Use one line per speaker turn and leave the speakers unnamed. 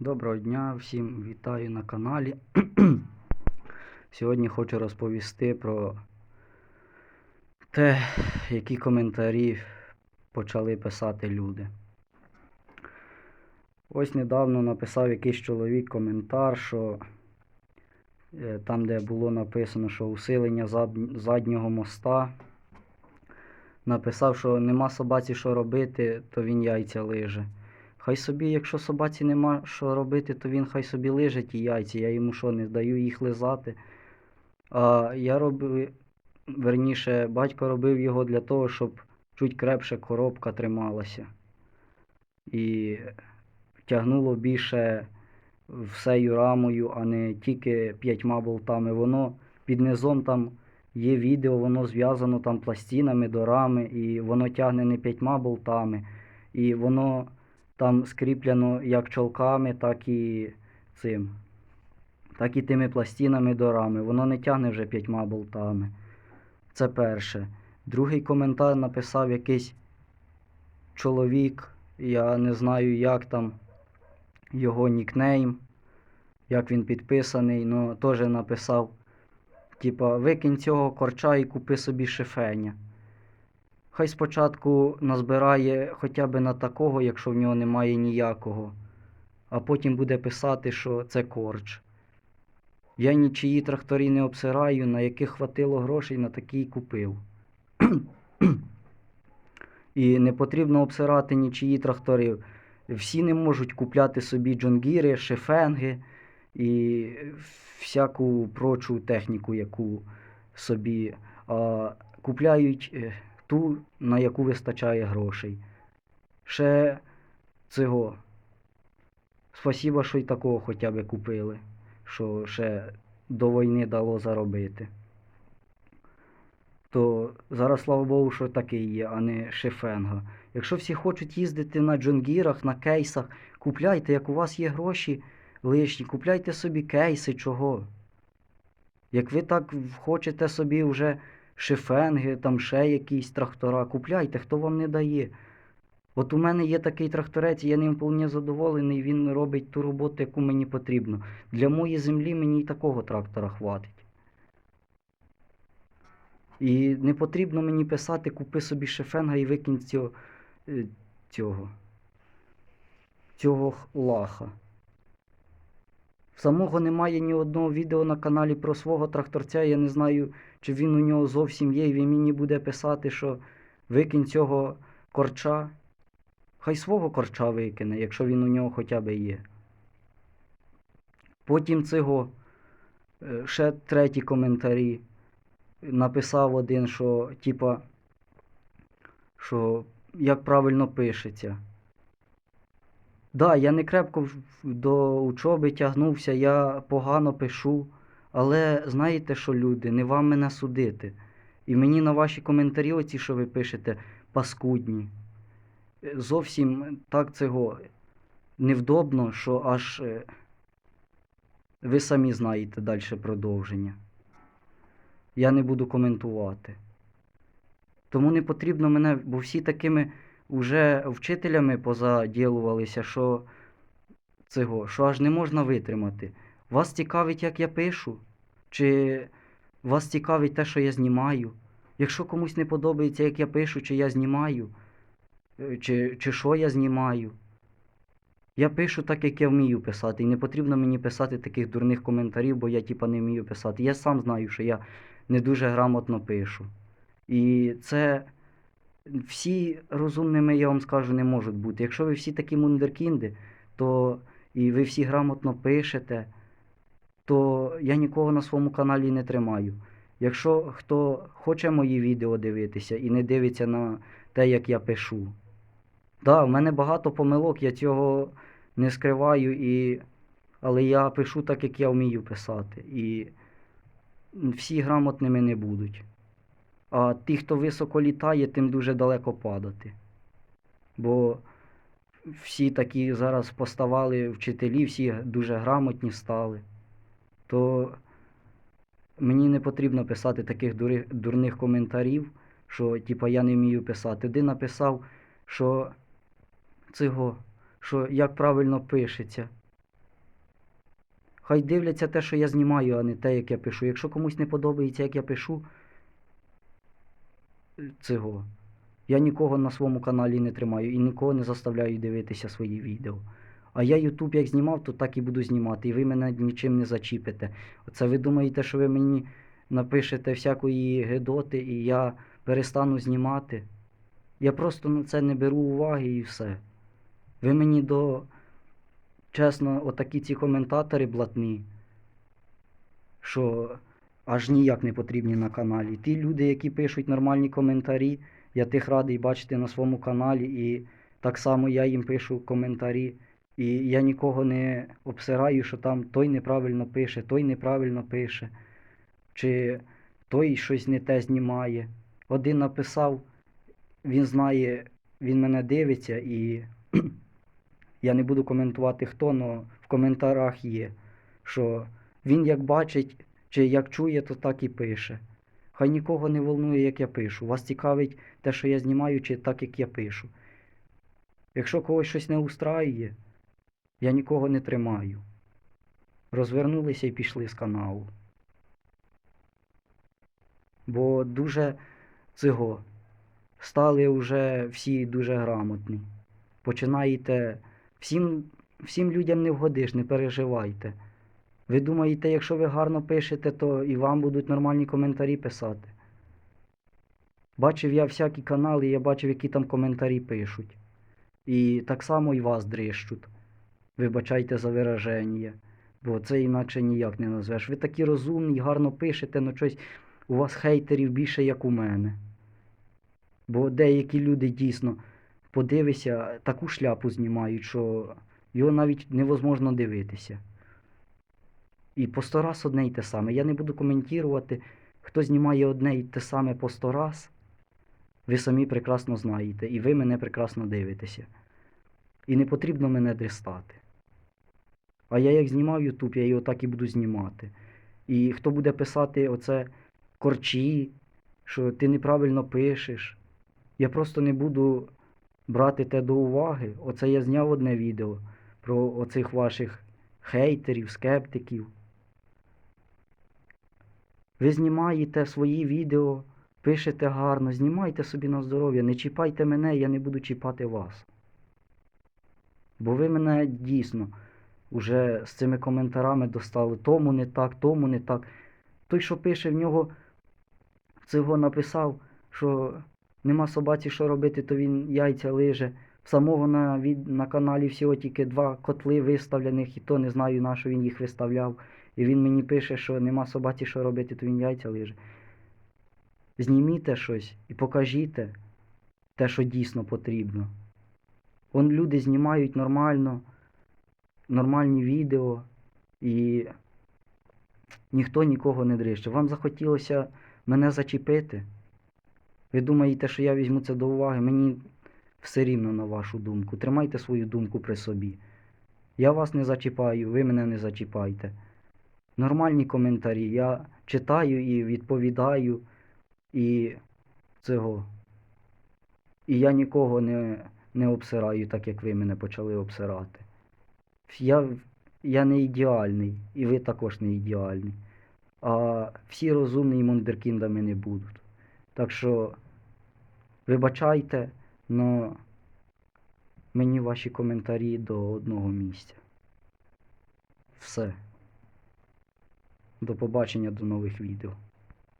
Доброго дня, всім вітаю на каналі. Сьогодні хочу розповісти про те, які коментарі почали писати люди. Ось недавно написав якийсь чоловік коментар, що е, там, де було написано, що усилення заднього моста, написав, що нема собаці що робити, то він яйця лиже. Хай собі, якщо собаці нема що робити, то він хай собі лиже ті яйця. Я йому що, не даю їх лизати. А я робив, верніше, батько робив його для того, щоб чуть крепше коробка трималася. І тягнуло більше всею рамою, а не тільки п'ятьма болтами. Воно під низом там є відео, воно зв'язано там пластинами до рами, і воно тягне не п'ятьма болтами. І воно там скріплено як чолками, так і цим. Так і тими пластинами до рами. Воно не тягне вже п'ятьма болтами. Це перше. Другий коментар написав якийсь чоловік. Я не знаю, як там його нікнейм, як він підписаний, але теж написав. Типа, викинь цього корча і купи собі шифеня. Хай спочатку назбирає хоча б на такого, якщо в нього немає ніякого, а потім буде писати, що це корч. Я нічиї трактори не обсираю, на яких хватило грошей, на такі купив. І не потрібно обсирати нічиї трактори. Всі не можуть купляти собі джонгіри, шефенги і всяку прочу техніку, яку собі а, купляють е, ту, на яку вистачає грошей. Ще цього. Спасіба, що й такого хоча б купили, що ще до війни дало заробити. То зараз, слава Богу, що такий є, а не шифенга. Якщо всі хочуть їздити на джонгірах, на кейсах, купляйте, як у вас є гроші лишні, купляйте собі кейси, чого. Як ви так хочете собі вже шифенги, там ще якісь трактора, купляйте, хто вам не дає. От у мене є такий тракторець, я ним вполне задоволений, він робить ту роботу, яку мені потрібно. Для моєї землі мені і такого трактора хватить. І не потрібно мені писати, купи собі шефенга і викинь цього, е, цього, цього лаха. Самого немає ні одного відео на каналі про свого тракторця. Я не знаю, чи він у нього зовсім є, і він мені буде писати, що викинь цього корча. Хай свого корча викине, якщо він у нього хоча б є. Потім цього е, ще треті коментарі. Написав один, що типа, що як правильно пишеться. Да, я не крепко до учоби тягнувся, я погано пишу, але знаєте що, люди, не вам мене судити. І мені на ваші коментарі, оці, що ви пишете, паскудні. Е, Зовсім так цього невдобно, що аж е, ви самі знаєте далі продовження. Я не буду коментувати. Тому не потрібно мене, бо всі такими уже вчителями позаділувалися, що цього, що аж не можна витримати. Вас цікавить, як я пишу? Чи вас цікавить те, що я знімаю? Якщо комусь не подобається, як я пишу, чи я знімаю, е, чи, чи що я знімаю. Я пишу так, як я вмію писати, і не потрібно мені писати таких дурних коментарів, бо я типа не вмію писати. Я сам знаю, що я не дуже грамотно пишу. І це всі розумними, я вам скажу, не можуть бути. Якщо ви всі такі мундеркінди, то і ви всі грамотно пишете, то я нікого на своєму каналі не тримаю. Якщо хто хоче мої відео дивитися і не дивиться на те, як я пишу. Так, да, в мене багато помилок, я цього не скриваю, і... але я пишу так, як я вмію писати. І всі грамотними не будуть. А ті, хто високо літає, тим дуже далеко падати. Бо всі такі зараз поставали вчителі, всі дуже грамотні стали. То мені не потрібно писати таких дурних коментарів, що типа я не вмію писати. Один написав, що цього, що як правильно пишеться. Хай дивляться те, що я знімаю, а не те, як я пишу. Якщо комусь не подобається, як я пишу, цього. Я нікого на своєму каналі не тримаю і нікого не заставляю дивитися свої відео. А я Ютуб як знімав, то так і буду знімати, і ви мене нічим не зачіпите. Оце ви думаєте, що ви мені напишете всякої гедоти, і я перестану знімати. Я просто на це не беру уваги і все. Ви мені до. Чесно, отакі ці коментатори блатні, що аж ніяк не потрібні на каналі. Ті люди, які пишуть нормальні коментарі, я тих радий бачити на своєму каналі, і так само я їм пишу коментарі. І я нікого не обсираю, що там той неправильно пише, той неправильно пише, чи той щось не те знімає. Один написав, він знає, він мене дивиться, і я не буду коментувати хто, але в коментарях є, що він як бачить чи як чує, то так і пише. Хай нікого не волнує, як я пишу. Вас цікавить те, що я знімаю, чи так, як я пишу. Якщо когось щось не устраює, я нікого не тримаю. Розвернулися і пішли з каналу. Бо дуже цього стали вже всі дуже грамотні. Починаєте всім, всім людям не вгодиш, не переживайте. Ви думаєте, якщо ви гарно пишете, то і вам будуть нормальні коментарі писати. Бачив я всякі канали, я бачив, які там коментарі пишуть. І так само і вас дрищуть. Вибачайте за вираження, бо це інакше ніяк не назвеш. Ви такі розумні, гарно пишете, але щось у вас хейтерів більше, як у мене. Бо деякі люди дійсно подивися, таку шляпу знімають, що його навіть невозможно дивитися. І по сто раз одне й те саме. Я не буду коментувати, хто знімає одне й те саме по сто раз. Ви самі прекрасно знаєте, і ви мене прекрасно дивитеся. І не потрібно мене дристати. А я як знімав Ютуб, я його так і буду знімати. І хто буде писати оце корчі, що ти неправильно пишеш, я просто не буду брати те до уваги. Оце я зняв одне відео про оцих ваших хейтерів, скептиків. Ви знімаєте свої відео, пишете гарно, знімайте собі на здоров'я, не чіпайте мене, я не буду чіпати вас. Бо ви мене дійсно уже з цими коментарами достали. Тому не так, тому не так. Той, що пише, в нього цього написав, що нема собаці, що робити, то він яйця лиже. Самого на, від, на каналі всього тільки два котли виставлених, і то не знаю, на що він їх виставляв. І він мені пише, що нема собаці, що робити, то він яйця лиже. Зніміте щось і покажіть те, що дійсно потрібно. Он люди знімають нормально, нормальні відео, і ніхто нікого не дрище. Вам захотілося мене зачепити? Ви думаєте, що я візьму це до уваги? Мені все рівно на вашу думку. Тримайте свою думку при собі. Я вас не зачіпаю, ви мене не зачіпайте. Нормальні коментарі. Я читаю і відповідаю, і цього. І я нікого не, не обсираю, так як ви мене почали обсирати. Я, я не ідеальний, і ви також не ідеальні. А всі розумні мундеркіндами не будуть. Так що, вибачайте, но мені ваші коментарі до одного місця. Все. До побачення, до нових відео.